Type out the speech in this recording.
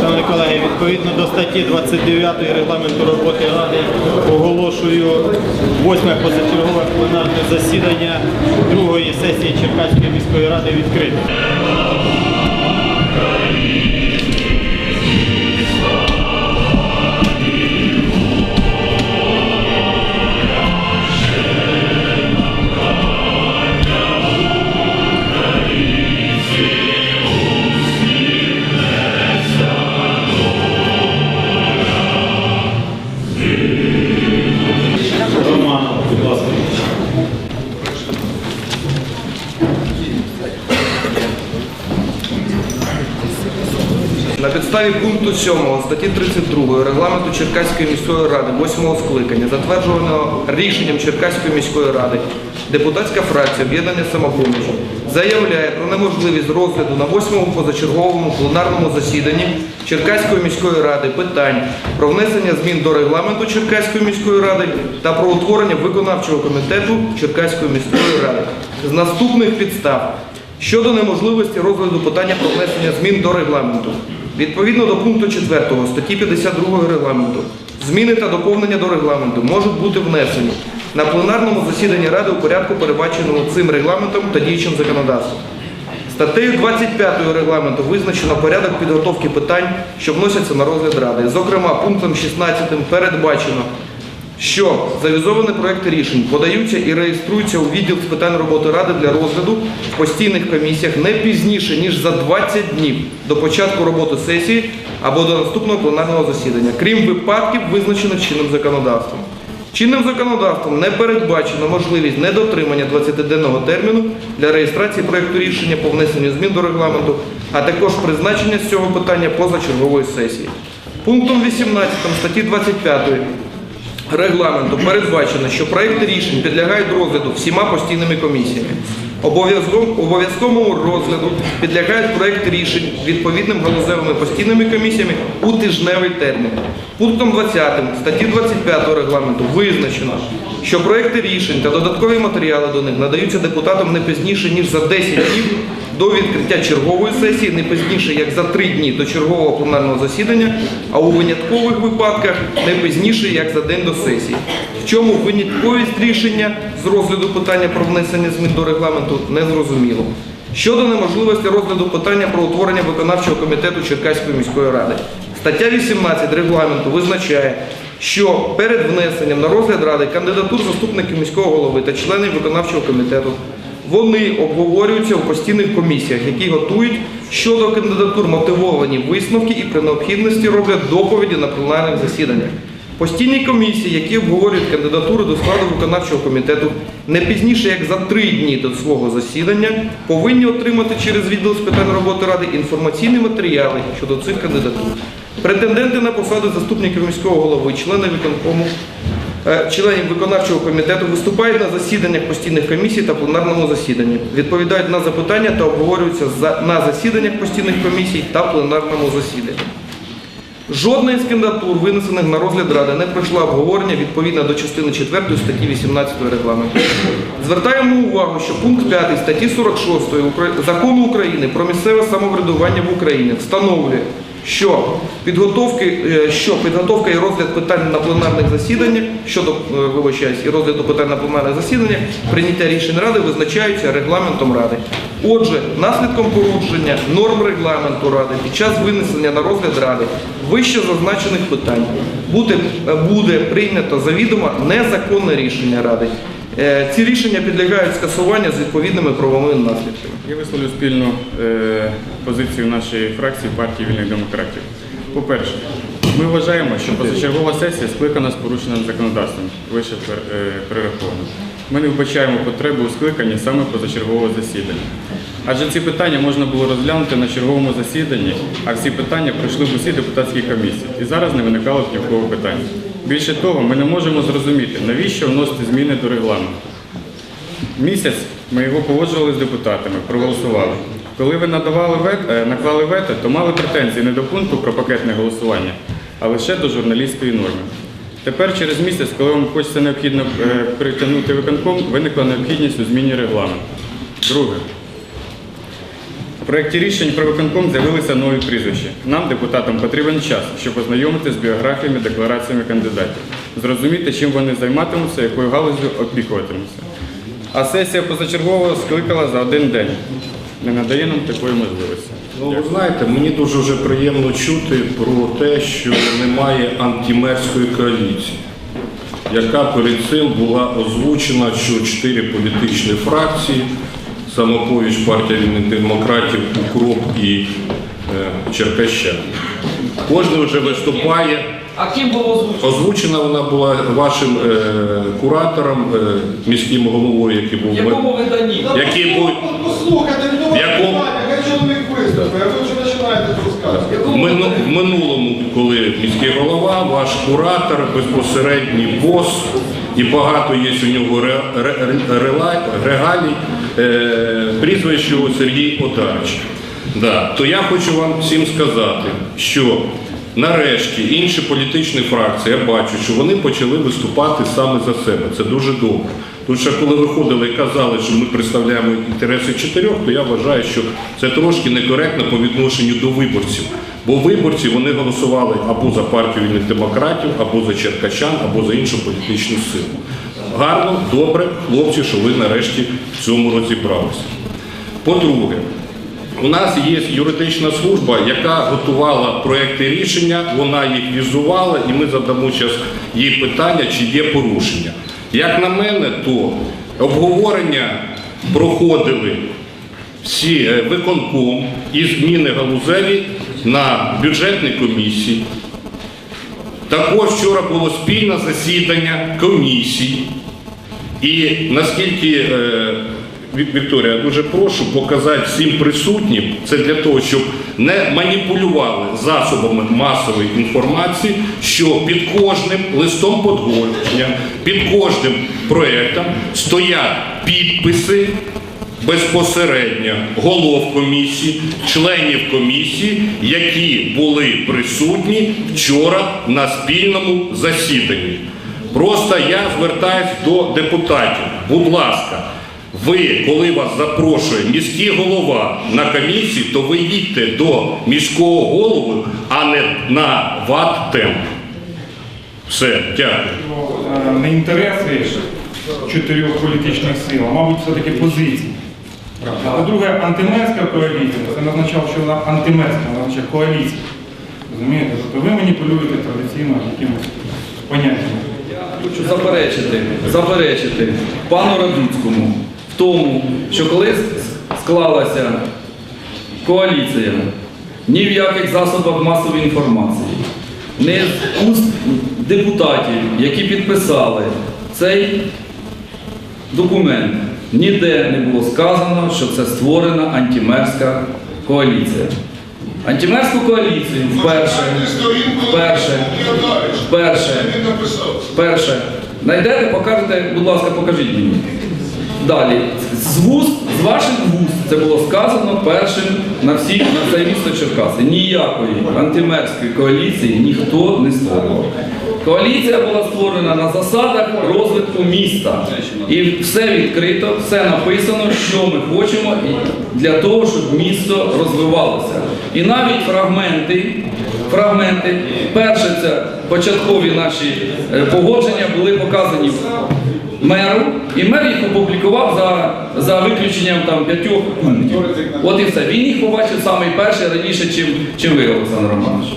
Шановні колеги, відповідно до статті 29 регламенту роботи Ради оголошую восьме позачергове пленарне засідання другої сесії Черкаської міської ради відкритим. На підставі пункту 7 статті 32 регламенту Черкаської міської ради 8 скликання, затвердженого рішенням Черкаської міської ради, депутатська фракція об'єднання самопоміч заявляє про неможливість розгляду на 8 позачерговому пленарному засіданні Черкаської міської ради питань про внесення змін до регламенту Черкаської міської ради та про утворення виконавчого комітету Черкаської міської ради з наступних підстав щодо неможливості розгляду питання про внесення змін до регламенту. Відповідно до пункту 4 статті 52 регламенту, зміни та доповнення до регламенту можуть бути внесені на пленарному засіданні Ради у порядку, передбаченому цим регламентом та діючим законодавством. Статтею 25 регламенту визначено порядок підготовки питань, що вносяться на розгляд Ради. Зокрема, пунктом 16 передбачено, що завізовані проекти рішень подаються і реєструються у відділ з питань роботи Ради для розгляду в постійних комісіях не пізніше, ніж за 20 днів до початку роботи сесії або до наступного пленарного засідання, крім випадків, визначених чинним законодавством. Чинним законодавством не передбачено можливість недотримання 20-денного терміну для реєстрації проєкту рішення по внесенню змін до регламенту, а також призначення з цього питання позачергової сесії. Пунктом 18 статті 25 регламенту передбачено, що проекти рішень підлягають розгляду всіма постійними комісіями. Обов'язковому розгляду підлягають проекти рішень відповідним галузевими постійними комісіями у тижневий термін. Пунктом 20 статті 25 регламенту визначено, що проекти рішень та додаткові матеріали до них надаються депутатам не пізніше, ніж за 10 днів до відкриття чергової сесії, не пізніше, як за 3 дні до чергового пленарного засідання, а у виняткових випадках не пізніше, як за день до сесії. В чому винятковість рішення з розгляду питання про внесення змін до регламенту не зрозуміло. Щодо неможливості розгляду питання про утворення виконавчого комітету Черкаської міської ради. Стаття 18 регламенту визначає, що перед внесенням на розгляд ради кандидатур заступників міського голови та членів виконавчого комітету вони обговорюються у постійних комісіях, які готують щодо кандидатур мотивовані висновки і при необхідності роблять доповіді на пленарних засіданнях. Постійні комісії, які обговорюють кандидатури до складу виконавчого комітету не пізніше як за три дні до свого засідання, повинні отримати через відділ з питань роботи ради інформаційні матеріали щодо цих кандидатур. Претенденти на посади заступників міського голови, члени виконкому, членів виконавчого комітету виступають на засіданнях постійних комісій та пленарному засіданні, відповідають на запитання та обговорюються на засіданнях постійних комісій та пленарному засіданні. Жодна із кандидатур, винесених на розгляд Ради, не пройшла обговорення відповідно до частини 4 статті 18 регламенту. Звертаємо увагу, що пункт 5 статті 46 Закону України про місцеве самоврядування в Україні встановлює, що підготовки, е, що підготовка і розгляд питань на пленарних засіданнях щодо е, вибачаюсь, і розгляду питань на пленарних засіданнях, прийняття рішень Ради визначаються регламентом Ради. Отже, наслідком порушення норм регламенту Ради під час винесення на розгляд Ради вище зазначених питань буде, буде прийнято завідомо незаконне рішення Ради. Е, Ці рішення підлягають скасуванню з відповідними правовими наслідками. Я висловлю спільну е, позицію нашої фракції партії вільних демократів. По-перше, ми вважаємо, що позачергова сесія скликана з порушенням законодавством, вище е, перераховано. Ми не вбачаємо потребу у скликанні саме позачергового засідання. Адже ці питання можна було розглянути на черговому засіданні, а всі питання пройшли в усі депутатські комісії. І зараз не виникало в кого питань. Більше того, ми не можемо зрозуміти, навіщо вносити зміни до регламенту. Місяць ми його погоджували з депутатами, проголосували. Коли ви надавали вет, е, наклали вето, то мали претензії не до пункту про пакетне голосування, а лише до журналістської норми. Тепер через місяць, коли вам хочеться необхідно е, притягнути виконком, виникла необхідність у зміні регламенту. Друге. В проєкті рішень про виконком з'явилися нові прізвища. Нам, депутатам, потрібен час, щоб ознайомитися з біографіями, деклараціями кандидатів, зрозуміти, чим вони займатимуться, якою галузю опікуватимуться. А сесія позачергово скликала за один день. Не надає нам такої можливості. Ну, ви знаєте, мені дуже вже приємно чути про те, що немає антимерської коаліції, яка перед цим була озвучена, що чотири політичні фракції, самопоміч партія вільних демократів, Укроп і е, Черкаща. Кожен вже виступає. А ким було озвучено? Озвучена вона була вашим е, куратором, е, міським головою, який був В якому виданні? який був Послухайте, ну, В якому- чоловік виступить, а ви вже починаєте розказувати. В мину- В минулому, коли міський голова, ваш куратор, безпосередній бос, і багато є у нього ре- ре- рела- регалій, е, прізвище його Сергій Одарч. Да. То я хочу вам всім сказати, що нарешті інші політичні фракції, я бачу, що вони почали виступати саме за себе. Це дуже добре. Тому що коли виходили і казали, що ми представляємо інтереси чотирьох, то я вважаю, що це трошки некоректно по відношенню до виборців. Бо виборці вони голосували або за партію вільних демократів, або за черкащан, або за іншу політичну силу. Гарно, добре, хлопці, що ви нарешті в цьому розібралися. По-друге, у нас є юридична служба, яка готувала проекти рішення, вона їх візувала, і ми задамо зараз їй питання, чи є порушення. Як на мене, то обговорення проходили всі е, виконком і зміни галузеві на бюджетній комісії. Також вчора було спільне засідання комісій. І наскільки, е, Вікторія, дуже прошу показати всім присутнім, це для того, щоб не маніпулювали засобами масової інформації, що під кожним листом подгордження, під кожним проєктом стоять підписи безпосередньо голов комісії, членів комісії, які були присутні вчора на спільному засіданні. Просто я звертаюсь до депутатів. Будь ласка, ви, коли вас запрошує міський голова на комісії, то ви їдьте до міського голови, а не на ват темп. Все, дякую. Не інтереси чотирьох політичних сил, а мабуть, все-таки позиції. По-друге, антимерська коаліція, це не означає, що вона антимерська, вона означає коаліція. Розумієте? Тобто ви маніпулюєте традиційно якимось поняттями. Хочу заперечити, заперечити пану Радуцькому в тому, що коли склалася коаліція, ні в яких засобах масової інформації, не з уст депутатів, які підписали цей документ, ніде не було сказано, що це створена антимерська коаліція. Антимерську коаліцію вперше, вперше, вперше, вперше. Найдете, покажете, будь ласка, покажіть мені. Далі, з вуст, з ваших вуст це було сказано першим на всі на все місто Черкаси. Ніякої антимерської коаліції ніхто не створював. Коаліція була створена на засадах розвитку міста. І все відкрито, все написано, що ми хочемо для того, щоб місто розвивалося. І навіть фрагменти, фрагменти, перше це початкові наші е, погодження були показані меру, і мер їх опублікував за, за виключенням там п'ятьох пунктів. От і все. Він їх побачив самий перший раніше, чим, чим ви, Олександр Романович.